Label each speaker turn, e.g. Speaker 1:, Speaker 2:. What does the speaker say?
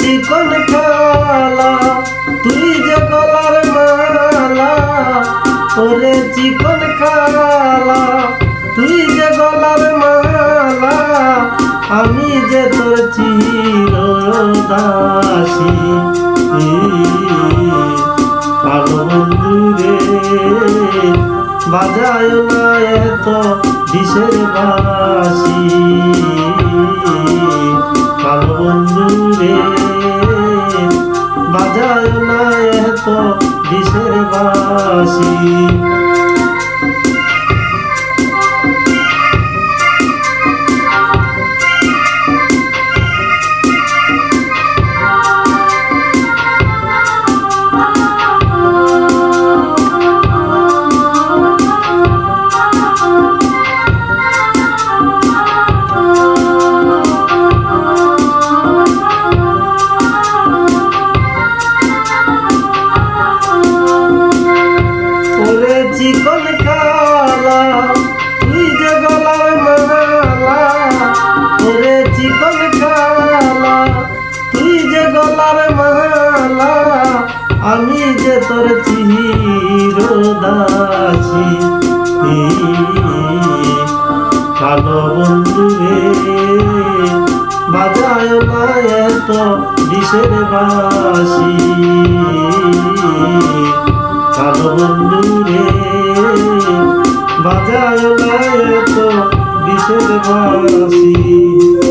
Speaker 1: চিকন খালা, তুই যে কলার মালা, ওরে চিকন খালা, তুই যে গলার মালা, আমি যে তোর চির দাসী কালো বন্ধু রে বাজায় না এত বিশেষ বাসী। বাজায় না এত বিষের বাসি। চিকন কালা তুই গলার মালা, ওরে চিকন কালা তুই যে গলার মালা, আমি যে তোর চির দাসী কালো বন্ধু রে, বাজায় না এত বিষের লাগলায় তো বিষের বাসি